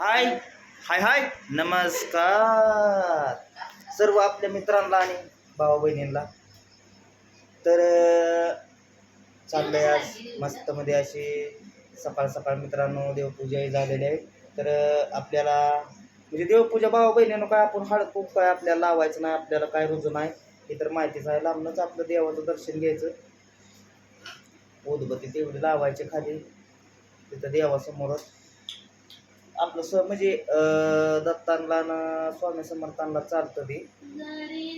हाय हाय हाय नमस्कार. सर्व आपल्या मित्रांना आणि भावा बहिणींना तर चाललंय आज मस्तमध्ये अशी सकाळ सकाळ मित्रांनो देवपूजाही झालेली आहे. तर आपल्याला म्हणजे देवपूजा भावा बहिणीनं काय आपण हळद काय आपल्याला लावायचं नाही आपल्याला काय रुजू नाही हे तर माहितीच आहे. लांबनच आपलं देवाचं दर्शन घ्यायचं. उदबत्ती तेवढी लावायची खाली. तिथं देवासमोरच. आपलं स म्हणजे दत्तांला दत्तांना स्वामी समर्थांना चालतं ते.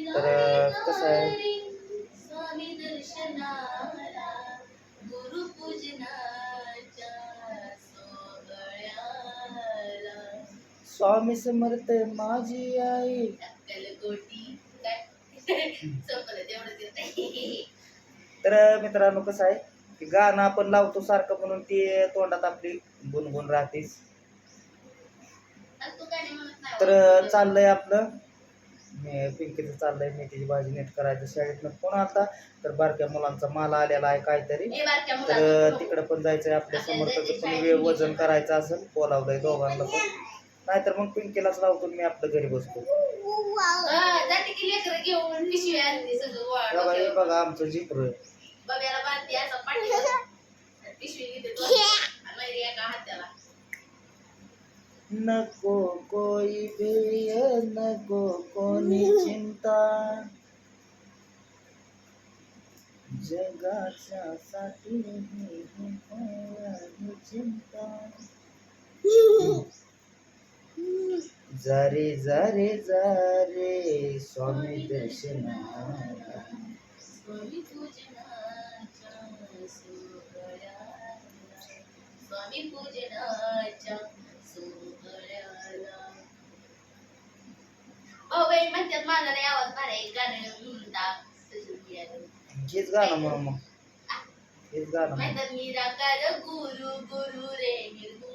तर कसं आहे? स्वामी समर्थ माझी आई. तर मित्रांनो कसं आहे? की गाणं आपण लावतो सारखं म्हणून ती तोंडात आपली गुणगुण राहतेच आणि तू गाणी म्हणत नाही तर चाललंय आपलं. मे- पिंकीचं चाललंय मेथीची भाजी नीट करायचं. शाळेतनं कोण आता तर बारक्या मुलांचा माल आलेला आहे काहीतरी. तर मुलाचं तिकडं पण जायचंय आपल्या समर्थाचं पण वेळ वजन करायचं असेल बोलावलंय दोघांना पण. नाहीतर मग पिंकीलाच लावतो मी आपलं घरी बसतो. बघा आमचं जिकर. बघायला बांधते असं पाठीवर पिशवी घेते दोन आणि मग एका हाताला नको कोई भेय नको कोणी चिंता। जगाच्या साठी ही आहे चिंता। जारे जारे जारे स्वामी दर्शनाला स्वामी पूजनाच्या सोहळ्याला नाही आवाज मारे गाणं म्हणता. हेच म्हणून मग हेच गाणं म्हणून. म्हणतात निराकार गुरु गुरु रे निर्गुण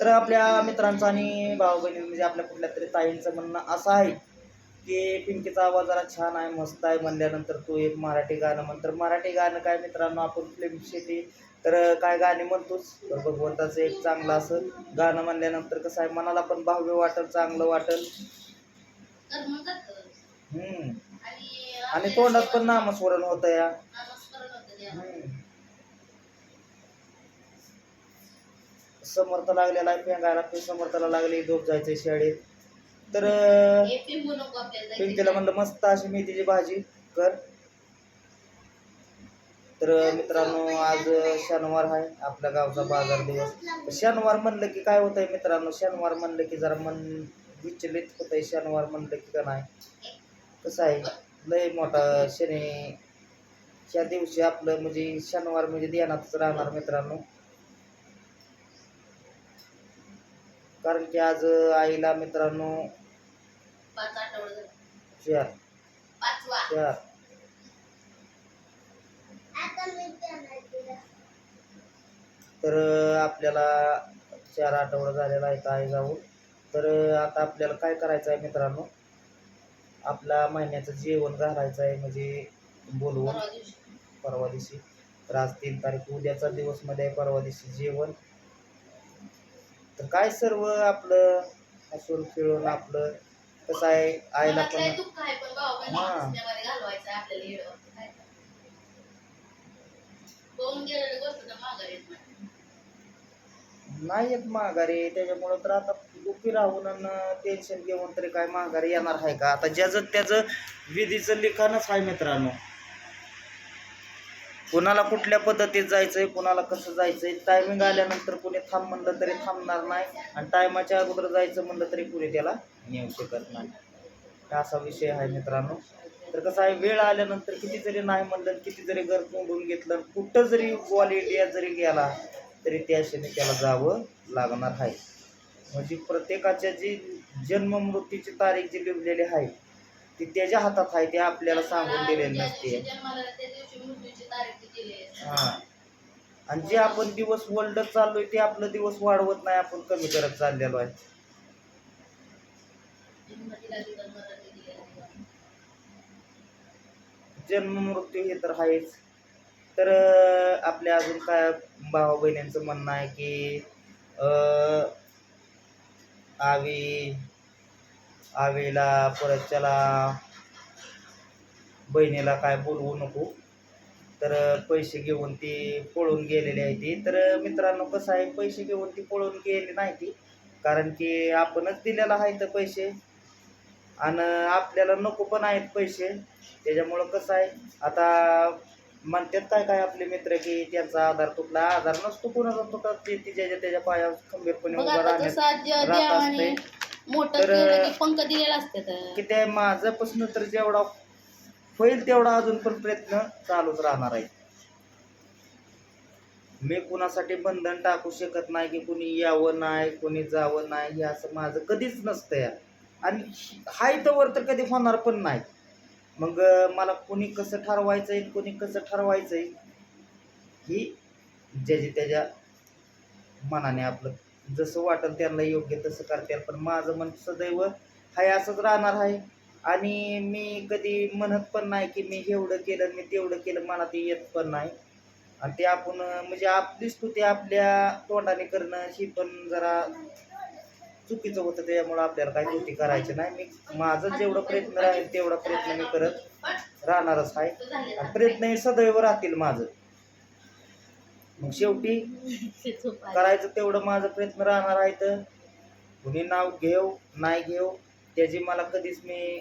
तर आपल्या मित्रांचं आणि भाऊ बहिणी म्हणजे आपल्या कुठल्या तरी ताईंचं म्हणणं असं आहे की पिंकीचा आवाज जरा छान आहे मस्त आहे म्हणल्यानंतर तू एक मराठी गाणं म्हण तर मराठी गाणं काय मित्रांनो आपण फिल्म सिटी तर काय गाणे म्हणतोच तर भगवंताचं एक चांगलं असं गाणं म्हणल्यानंतर कसं आहे मनाला पण भाव्य वाटेल चांगलं वाटेल. हम्म. आणि तोंडात पण नामस्मरण होतं या. समर्थ लागलेला आहे पेंगायला ते समर्थाला लागले झोप जायचंय शाळेत. तर जायचं. पिंकीला म्हणलं मस्त अशी मेथीची भाजी कर. तर मित्रांनो आज शनिवार आहे आपल्या गावचा बाजार दिवस. शनिवार म्हणलं की काय होतंय मित्रांनो शनिवार म्हणलं की जरा मन विचलित होतंय शनिवार म्हणलं की का नाही. कसं आहे लय मोठा शनी त्या दिवशी आपलं म्हणजे शनिवार म्हणजे ध्यानातच राहणार मित्रांनो. कारण की आज आईला मित्रांनो. चार. चार. तर आपल्याला चार आठवडा झालेला आहे आई जाऊन. तर आता आपल्याला काय करायचं आहे मित्रांनो? आपल्या महिन्याचं जेवण घालायचं आहे म्हणजे बोलवून. परवा दिवशी. तर आज तीन तारीख उद्याचा दिवसमध्ये आहे परवा दिवशी जेवण. तर काय सर्व आपलं हसून खेळून आपलं कसं आहे? आईला पण आहे हा. हसण्यामध्ये घालवायचं आहे आपल्याला येडं. काय करायचं? होऊन गेलेली गोष्ट तर माघारी येत नाही. येत माघारी त्याच्यामुळं तर आता दुःखी राहून टेन्शन घेऊन तरी काय माघारी येणार आहे का? आता ज्याचं त्याचं विधीचं लिखाणच आहे मित्रांनो. कुणाला कुठल्या पद्धतीत जायचंय कुणाला कसं जायचंय टायमिंग आल्यानंतर कुणी थांब म्हणलं तरी थांबणार नाही आणि टायमाच्या अगोदर जायचं म्हणलं तरी कुणी त्याला नेऊ शकत नाही. असा विषय आहे मित्रांनो. तर कसं आहे वेळ आल्यानंतर किती जरी नाही म्हणलं किती जरी घर तोंडून घेतलं कुठं जरी क्वालिटी इंडिया जरी गेला तरी त्या क्षणी त्याला जावं लागणार आहे. म्हणजे प्रत्येकाच्या जी जन्म मृत्यूची तारीख जी लिहिलेली आहे ती त्याच्या हातात आहे ते आपल्याला सांगून दिलेली नसते. हा. आणि जे आपण दिवस वर्ल्ड चाललोय ते आपलं दिवस वाढवत नाही आपण कमी करत चाललेलो आहे. जन्म मृत्यू हे तर आहेच. तर आपल्या अजून काय भावा बहिणींचं म्हणणं आहे की आवी आवीला परत त्याला बहिणीला काय बोलवू नको. तर पैसे घेऊन ती पळून गेलेली आहे ती. तर मित्रांनो कसं आहे पैसे घेऊन ती पळून गेली नाही ती. कारण की आपणच दिलेला आहे तर पैसे. आणि आपल्याला नको पण आहेत पैसे. त्याच्यामुळं कसं आहे आता म्हणतात काय काय आपले मित्र की त्यांचा आधार तुटला आधार नसतो कोणाचा ते तिच्या त्याच्या पायावर खंबीरपणे बघ उभं आता राहण्यात जसं आज राहत देवाने असते मोठं तर- केलं की पंख दिलेला असते की ते माझ्यापासून तर जेवढा होईल तेवढा अजून पण प्रयत्न चालूच राहणार आहे. मी कुणासाठी बंधन टाकू शकत नाही की कुणी यावं नाही कुणी जावं नाही हे असं माझं कधीच नसतं या आणि हाय तवर तर कधी होणार पण नाही. मग मला कुणी कसं ठरवायचंय कुणी कसं ठरवायचंय ही ज्याची त्याच्या मनाने आपलं जसं वाटेल त्यांना योग्य तसं करतील पण माझं मन सदैव हाय असंच राहणार आहे. आणि मी कधी म्हणत पण नाही की मी एवढं केलं मी तेवढं केलं मला ते येत पण नाही. आणि ते आपण म्हणजे आपली स्तुती आपल्या तोंडाने करणं ही पण जरा चुकीचं होतं त्याच्यामुळं आपल्याला काही गोष्टी करायच्या नाही. मी माझं जेवढं प्रयत्न राहील तेवढा प्रयत्न मी करत राहणारच आहे. आणि प्रयत्न हे सदैव राहतील माझं. मग शेवटी करायचं तेवढं माझं प्रयत्न राहणार आहे तर कुणी नाव घेऊ नाही घेऊ त्याची मला कधीच मी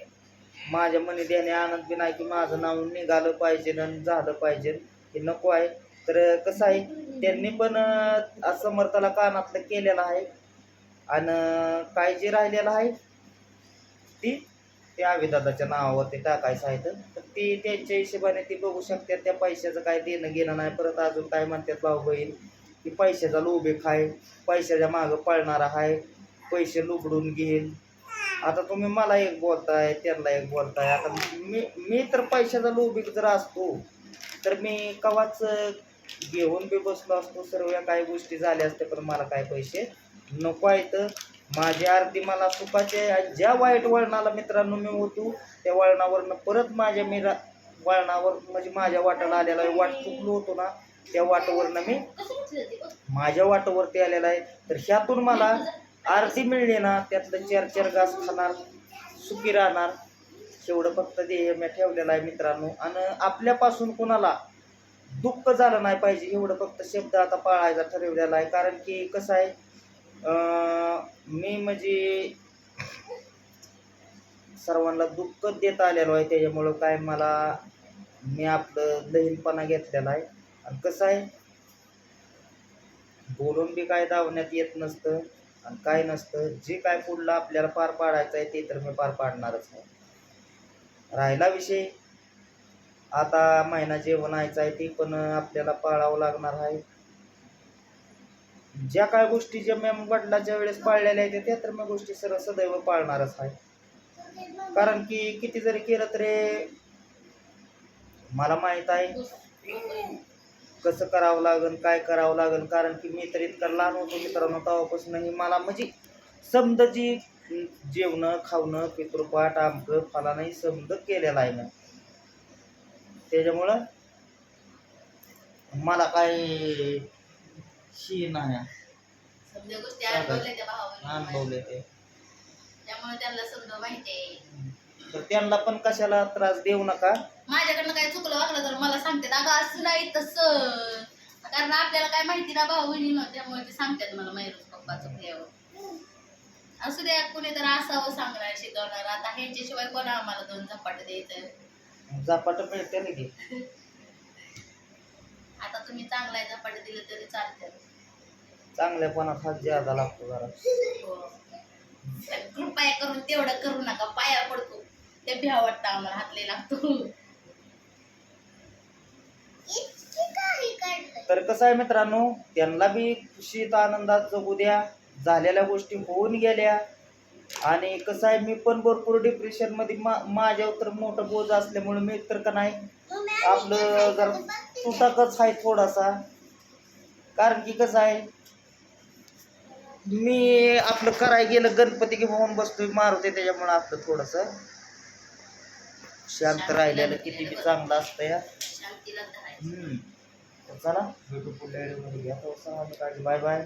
माझ्या मनी देणे आनंद बी नाही की माझं नाव निघालं पाहिजे आणि झालं पाहिजे. हे नको आहे. तर कसं आहे त्यांनी पण समर्थाला कानातलं केलेलं आहे. आणि काय जे राहिलेलं आहे ती त्या नावावर नावावरती टाकायचं आहे तर ती त्यांच्या हिशोबाने ती बघू शकतात त्या पैशाचं काय देणं घेणं नाही परत अजून काय म्हणतात भाऊ बहीण की पैशाचा लोभे आहे पैशाच्या मागं पळणारा आहे पैसे लुबडून घेईल. आता तुम्ही मला एक बोलताय त्यांना एक बोलताय आता मी मी तर पैशाचा लोभी जर असतो तर मी कवाच घेऊन बी बसलो असतो सर्व काही गोष्टी झाल्या असत्या पण मला काय पैसे नको आहेत माझी आरती मला सुखाचे आहे. आणि ज्या वाईट वळणाला मित्रांनो मी होतो त्या वळणावरनं परत माझ्या मी रा- वळणावर म्हणजे माझ्या वाटाला आलेला आहे. वाट चुकलो होतो ना त्या वाटावरनं मी माझ्या वाटावरती आलेला आहे. तर ह्यातून मला आरती मिळली ना त्यातलं चार चार घास खाणार सुखी राहणार. एवढं फक्त ध्येय मी ठेवलेलं आहे मित्रांनो. आणि आपल्यापासून कोणाला दुःख झालं नाही पाहिजे एवढं फक्त शब्द आता पाळायचा ठरवलेला आहे. कारण की कसं आहे मी म्हणजे सर्वांना दुःख देत आलेलो आहे त्याच्यामुळं काय मला मी आपलं लहीनपणा घेतलेला आहे. आणि कसं आहे बोलून बी काय धावण्यात येत नसतं आणि काय नसतं. जे काय पुढलं आपल्याला पार पाडायचं आहे ते तर मी पार पाडणारच आहे. राहिला विषय. आता महिना जेवण आहे ते पण आपल्याला पाळावं लागणार आहे. ज्या काय गोष्टी ज्या मी वडिलाच्या वेळेस पाळलेल्या आहेत त्या तर मी गोष्टी सर्व सदैव पाळणारच आहे कारण की किती जरी केलं तरी मला माहीत आहे कसं करावं लागेल काय करावं लागेल कारण की मी तर इतका लहान होतो मित्रांनो तेव्हापासूनही मला म्हणजे समद जी जेवणं खावणं पितृपाठ आमकं फलानंही समद केलेला आहे ना त्याच्यामुळं मला काय शी नाही. समजा गोष्टी अनुभवल्या त्या भावाने अनुभवले ते त्यामुळे त्यांना समजा माहिती आहे. तर त्यांना पण कशाला त्रास देऊ नका. माझ्याकडनं काय चुकलं वागलं तर मला सांगतात अगं असं नाही तसं. कारण आपल्याला काय माहिती ना भाऊ बहिणी त्यामुळे ते सांगतात मला माहिती पप्पा चुकल्यावर. असू द्या कुणी तर असावं सांगणार शिकवणार. आता ह्यांच्याशिवाय कोणा आम्हाला दोन झपाट द्यायचं? झपाट मिळते ना की. आता तुम्ही चांगला आहे झपाट दिलं तरी चालतं चांगल्यापणात हात ज्यादा लागतो जरा. हो. कृपया करून तेवढं करू नका पाया पडतो. ते भ्या वाटतं आम्हाला हातले लागतो. तर कसं आहे मित्रांनो त्यांना बी खुशीत आनंदात जगू द्या. झालेल्या गोष्टी होऊन गेल्या. आणि कसं आहे मी पण भरपूर डिप्रेशनमध्ये माझ्यावर तर मोठं बोज असल्यामुळे मी तर का नाही आपलं जर तुटकच आहे थोडासा. कारण की कसं आहे मी आपलं कराय गेलं गणपती घेऊन बसतोय मारुती त्याच्यामुळे आपलं थोडस शांत राहिलेलं किती बी चांगलं असतं या चला बाय बाय.